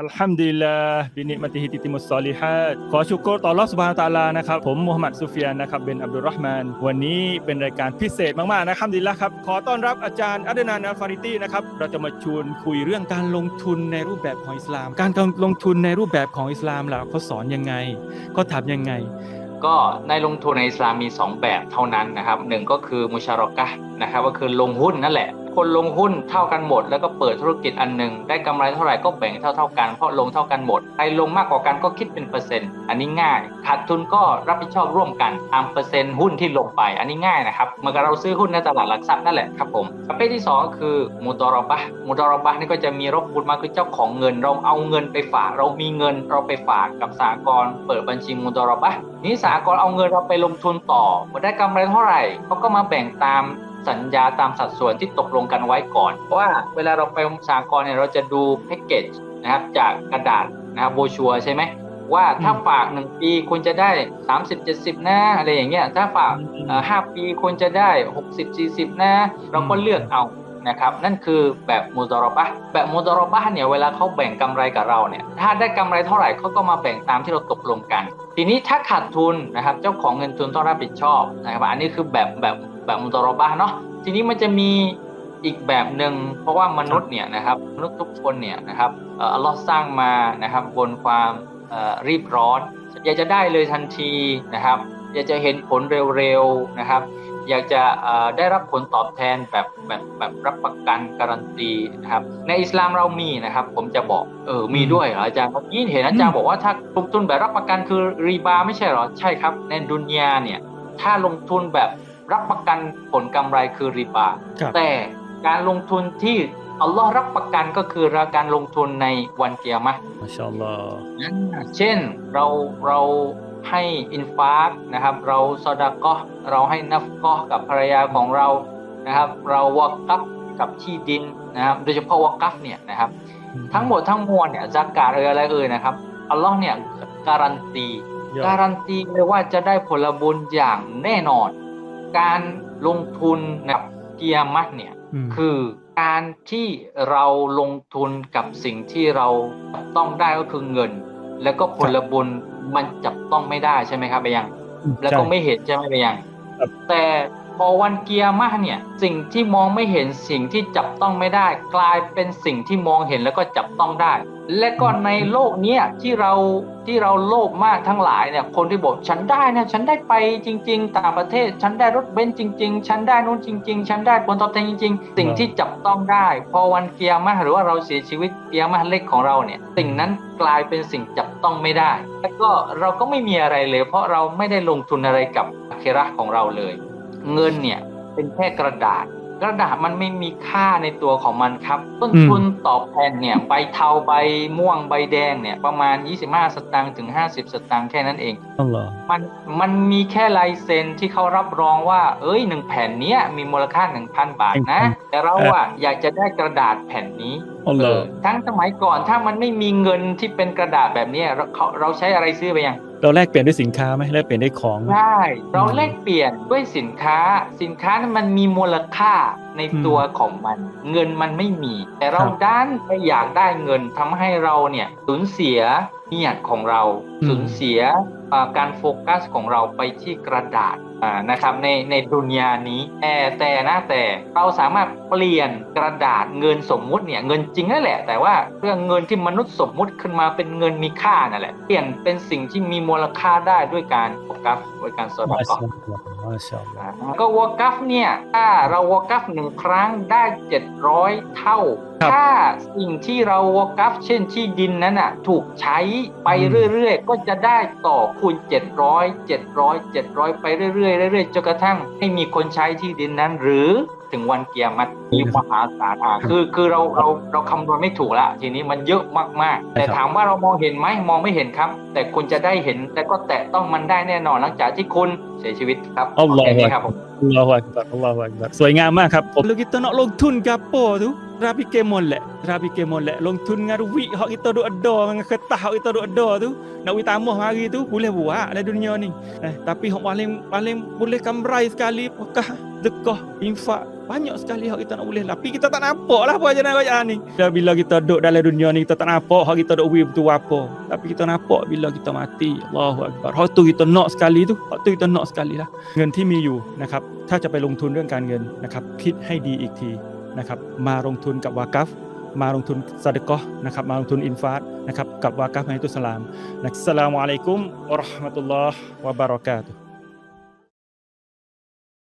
อัลฮัมดุลิลลาห์บินิมะติฮิติติมุสซอลิฮัดขอชุกรต่ออัลลอฮ์สุบฮานตาลานะครับ ผมมูฮัมหมัดซุฟยานนะครับเบนอับดุลรอฮ์มาน วันนี้เป็นรายการพิเศษมากๆนะครับดีละครับ ขอต้อนรับอาจารย์อัดนานอัลฟาริตี้นะครับ เราจะมาชวนคุยเรื่องการลงทุนในรูปแบบของอิสลาม การลงทุนในรูปแบบของอิสลามล่ะเขาสอนยังไงเขาทำยังไง ก็ในลงทุนในอิสลามมี 2 แบบเท่านั้นนะครับหนึ่งก็คือมุชารอกะ นะครับก็คือลงหุ้นนั่นแหละ คนลงหุ้นเท่ากันหมด แล้วก็เปิดธุรกิจอันหนึ่งได้กำไรเท่าไหร่ก็แบ่งเท่าเท่ากันเพราะลงเท่ากันหมดใครลงมากกว่ากันก็คิดเป็นเปอร์เซ็นต์อันนี้ง่ายขาดทุนก็รับผิดชอบร่วมกันตามเปอร์เซ็นต์หุ้นที่ลงไปอันนี้ง่ายนะครับเหมือนกับเราซื้อหุ้นในตลาดหลักทรัพย์นั่นแหละครับผมประเภทที่สองก็คือมุดอรบะมุดอรบะนี่ก็จะมีรบบุญมาคือเจ้าของเงิน เราเอาเงินไปฝาก เรามีเงินเราไปฝากกับสหกรณ์เปิดบัญชีมุดอรบะนี้สหกรณ์เอาเงินเราไปลงทุนต่อพอได้กำไรเท่าไหร่เขาก็มาแบ่งตาม สัญญาตามสัดส่วนที่ตกลงกันไว้ก่อน เพราะว่าเวลาเราไปสากรเนี่ยเราจะดูแพ็กเกจนะครับจากกระดาษนะครับโบชัวใช่ไหมว่าถ้าฝากหนึ่งปีคุณจะได้30 70นะอะไรอย่างเงี้ยถ้าฝากห้าปีคุณจะได้60 40นะเราก็เลือกเอา นะครับนั่นคือแบบมูดอรอบะแบบมูดอรอบะเนี่ยเวลาเขาแบ่งกำไรกับเราเนี่ยถ้าได้กำไรเท่าไหร่เขาก็มาแบ่งตามที่เราตกลงกัน ทีนี้ถ้าขาดทุนนะครับเจ้าของเงินทุนต้องรับผิดชอบนะครับอันนี้คือแบบแบบแบบมุตอรอบะเนาะทีนี้มันจะมีอีกแบบหนึ่งเพราะว่ามนุษย์เนี่ยนะครับมนุษย์ทุกคนเนี่ยนะครับเอ่ออัลลอฮ์สร้างมานะครับบนความรีบร้อน อยากจะได้เลยทันทีนะครับ อยากจะเห็นผลเร็วๆนะครับ อยากจะเอ่อได้รับผลตอบแทนแบบแบบแบบรับประกันการันตีนะครับในอิสลามเรามีนะครับ ผมจะบอกเออมีด้วยเหรออาจารย์เมื่อกี้เห็นอาจารย์บอกว่าถ้าลงทุนแบบรับประกันคือรีบาไม่ใช่เหรอใช่ครับ ในดุนยาเนี่ยถ้าลงทุนแบบรับประกันผลกำไรคือรีบาครับแต่การลงทุนที่อัลลอฮ์รับประกันก็คือการลงทุนในวันเกียรมะห์มาชาอัลลอฮ์เช่นเราเรา ให้อินฟากนะครับ เราซอดาก็เราให้นัฟก็กับภรรยาของเรานะครับ เราวอกัฟกับที่ดินนะครับ โดยเฉพาะวอกัฟเนี่ยนะครับ ทั้งหมดทั้งมวลเนี่ยจากการเอ่ยอะไรเอ่ยนะครับอัลลอฮ์เนี่ยการันตียอดการันตีเลยว่าจะได้ผลบุญอย่างแน่นอน การลงทุนกับเกียรมัดเนี่ยมคือการที่เราลงทุนกับสิ่งที่เราจับต้องได้ก็คือเงิน แล้วก็ผลบุญมันจับต้องไม่ได้ใช่ไหมครับไปยัง แล้วก็ใช่ไม่เห็นใช่ไหมไปยังครับแต่ พอวันเกียร์มาเนี่ยสิ่งที่มองไม่เห็นสิ่งที่จับต้องไม่ได้ กลายเป็นสิ่งที่มองเห็นแล้วก็จับต้องได้ และก็ในโลกเนี้ยที่เราที่เราโลภมากทั้งหลายเนี่ยคนที่บอกฉันได้เนี่ยฉันได้ไปจริง ๆ ต่างประเทศ ฉันได้รถเบนซ์จริง ๆ ฉันได้นู้นจริง ๆ ฉันได้ผลตอบแทนจริง ๆ สิ่งที่จับต้องได้ พอวันเกียร์มาหรือว่าเราเสียชีวิตเกียร์มาเล็กของเราเนี่ยสิ่งนั้นกลายเป็นสิ่งจับต้องไม่ได้ แล้วก็เราก็ไม่มีอะไรเลย เพราะเราไม่ได้ลงทุนอะไรกับอาเคระห์ของเราเลย เงินเนี่ยเป็นแค่กระดาษ กระดาษมันไม่มีค่าในตัวของมันครับ ต้นอืมทุนตอบแทนเนี่ยใบเทาใบม่วงใบแดงเนี่ยประมาณ 25 สตางค์ถึง 50 สตางค์แค่นั้นเองอัลลอฮ์มันมันมีแค่ลายเซ็นที่เขารับรองว่า เอ้ยหนึ่งแผ่นเนี้ยมีมูลค่า 1,000 บาทนะ1,000แต่เราอะอยากจะได้กระดาษแผ่นนี้อัลลอฮ์ทั้งสมัยก่อนถ้ามันไม่มีเงินที่เป็นกระดาษแบบเนี้ยเราเขาเราใช้อะไรซื้อไปยัง เราแลกเปลี่ยนด้วยสินค้าไหมแลกเปลี่ยนด้วยของใช่เราแลกเปลี่ยนด้วยสินค้า สินค้านั้นมันมีมูลค่าในตัวของมัน เงินมันไม่มี แต่เรารด้านไปอยากได้เงินทำให้เราเนี่ยสูญเสียเนียดของเราสูญเสียการโฟกัสของเราไปที่กระดาษ อ่านะครับในในดุนยานี้แต่แต่นะแต่เราสามารถเปลี่ยนกระดาษเงินสมมุติเนี่ยเงินจริงนั่นแหละ แต่ว่าเรื่องเงินที่มนุษย์สมมุติขึ้นมาเป็นเงินมีค่านั่นแหละเปลี่ยนเป็นสิ่งที่มีมูลค่าได้ด้วยการโฟกัสด้วยการสอดมาก็ชาอัลลอฮ์มาชาอัลลอฮ์ก็วอกัฟเนี่ยถ้าเราวอกัฟหนึ่งครั้งได้ 700 เท่าครับ ถ้าสิ่งที่เราวอกัฟเช่นที่ดินนั้นอะ ถูกใช้ไปอืมเรื่อยๆ ก็จะได้ต่อคูณ 700 700 700 ไปเรื่อยๆเรื่อยๆจนกระทั่งให้มีคนใช้ที่ดินนั้น หรือถึงวันเกียรติมีมหาศาลอะคือคือเราเราเราคำนวณไม่ถูกละทีนี้มันเยอะมากๆ แต่ถามว่าเรามองเห็นไหมมองไม่เห็นครับ แต่คุณจะได้เห็น แต่ก็แตะต้องมันได้แน่นอนหลังจากที่คุณเสียชีวิตครับอัลลอฮ์แค่นี้ครับผมอัลลอฮฺอักบัรอัลลอฮฺอักบัรสวยงามมากครับผม Kalau kita nak longtun ke apa tu Rabi ke molek Rabi ke molek Longtun dengan duit Hak kita duk ada Dengan kertas hak kita duk ada tu Nak pergi tambah hari tu Boleh buat dalam dunia ni eh, Tapi hak paling Paling boleh kamrai sekali Apakah Dekah Infak banyak sekali hak kita nak boleh. Tapi kita tak nampak lah apa ajaran bacaan ni. Bila, bila kita duduk dalam dunia ni kita tak nampak hak kita duk wib tu apa. Tapi kita nampak bila kita mati. Allahu Akbar. Hak tu kita nak sekali tu. Hak tu kita nak sekali lah. เงินที่มีอยู่นะครับถ้าจะไปลงทุนเรื่องการเงินนะครับคิดให้ดีอีกที นะครับมาลงทุนกับวากัฟมาลงทุนซาดกอนะครับมาลงทุนอินฟาสนะครับกับวากัฟในตุสลามนะสลามุอะลัยกุมวะเราะห์มะตุลลอฮ์วะบารอกาตุ